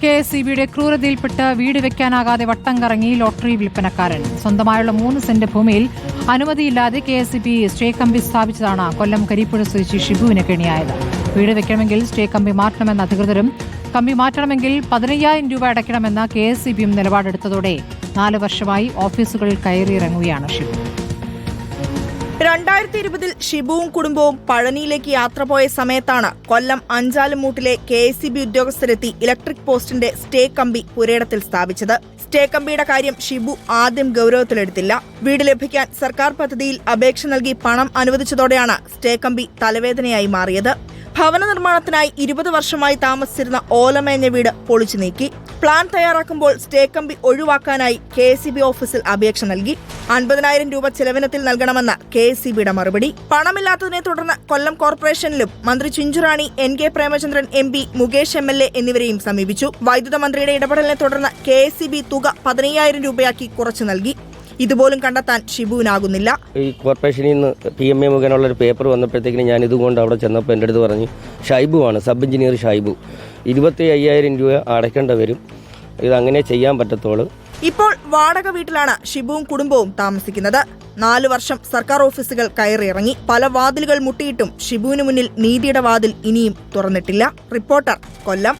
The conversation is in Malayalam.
കെ എസ് സി ബിയുടെ ക്രൂരതയിൽപ്പെട്ട് വീട് വെക്കാനാകാതെ വട്ടം കറങ്ങി ലോട്ടറി വിൽപ്പനക്കാരൻ. സ്വന്തമായുള്ള മൂന്ന് സെന്റ് ഭൂമിയിൽ അനുമതിയില്ലാതെ K S C B stay കമ്പി സ്ഥാപിച്ചതാണ് കൊല്ലം കരിപ്പുഴ സ്വദേശി ഷിബുവിന് കെണിയായത്. വീട് വെക്കണമെങ്കിൽ സ്റ്റേ കമ്പി മാറ്റണമെന്ന അധികൃതരും കമ്പി മാറ്റണമെങ്കിൽ പതിനയ്യായിരം രൂപ അടയ്ക്കണമെന്ന കെ എസ് സി ബിയും നിലപാടെടുത്തതോടെ നാല് വർഷമായി ഓഫീസുകളിൽ കയറിയിറങ്ങുകയാണ് ഷിബു. രണ്ടായിരത്തി ഇരുപതിൽ ഷിബുവും കുടുംബവും പഴനിയിലേക്ക് യാത്ര പോയ സമയത്താണ് കൊല്ലം അഞ്ചാലുമൂട്ടിലെ കെ എസ് സി ബി ഉദ്യോഗസ്ഥരെത്തി ഇലക്ട്രിക് പോസ്റ്റിന്റെ സ്റ്റേ കമ്പി പുരയിടത്തിൽ സ്ഥാപിച്ചത്. സ്റ്റേ കമ്പിയുടെ കാര്യം ഷിബു ആദ്യം ഗൗരവത്തിലെടുത്തില്ല. വീട് ലഭിക്കാൻ സർക്കാർ പദ്ധതിയിൽ അപേക്ഷ നൽകി പണം അനുവദിച്ചതോടെയാണ് സ്റ്റേ കമ്പി തലവേദനയായി മാറിയത്. ഭവന നിർമ്മാണത്തിനായി ഇരുപത് വർഷമായി താമസിച്ചിരുന്ന ഓലമേഞ്ഞ വീട് പൊളിച്ചു നീക്കി. പ്ലാൻ തയ്യാറാക്കുമ്പോൾ സ്റ്റേ കമ്പി ഒഴിവാക്കാനായി കെ എസ് ഓഫീസിൽ അപേക്ഷ നൽകി. അൻപതിനായിരം രൂപ ചെലവിനത്തിൽ നൽകണമെന്ന കെ എസ് മറുപടി. പണമില്ലാത്തതിനെ തുടർന്ന് കൊല്ലം കോർപ്പറേഷനിലും മന്ത്രി Chinchurani N K Premachandran M P Mukesh M L A എന്നിവരെയും സമീപിച്ചു. വൈദ്യുത മന്ത്രിയുടെ ഇടപെടലിനെ തുടർന്ന് കെ എസ് തുക പതിനയ്യായിരം രൂപയാക്കി കുറച്ചു നൽകി. ഇതുപോലും കണ്ടെത്താൻ ഷിബുവിനാകുന്നില്ല. ഈ കോർപ്പറേഷനിൽ നിന്ന് പി എം എ മുഖേനുള്ള ഒരു പേപ്പർ വന്നപ്പോഴത്തേക്കിന് ഞാൻ ഇതുകൊണ്ട് അവിടെ ചെന്നപ്പോൾ എന്റെ അടുത്ത് പറഞ്ഞു ഷൈബു ആണ് സബ് എഞ്ചിനീയർ ഷൈബു. ഇരുപത്തി അയ്യായിരം രൂപ അടയ്ക്കേണ്ട വരും ഇതങ്ങനെ ചെയ്യാൻ പറ്റത്തുള്ളൂ ഇപ്പോൾ വാടക വീട്ടിലാണ് ഷിബുവും കുടുംബവും താമസിക്കുന്നത്. നാലു വർഷം സർക്കാർ ഓഫീസുകൾ കയറിയിറങ്ങി. പല വാതിലുകൾ മുട്ടിയിട്ടും ഷിബുവിന് മുന്നിൽ നീതിയുടെ വാതിൽ ഇനിയും തുറന്നിട്ടില്ല. റിപ്പോർട്ടർ കൊല്ലം.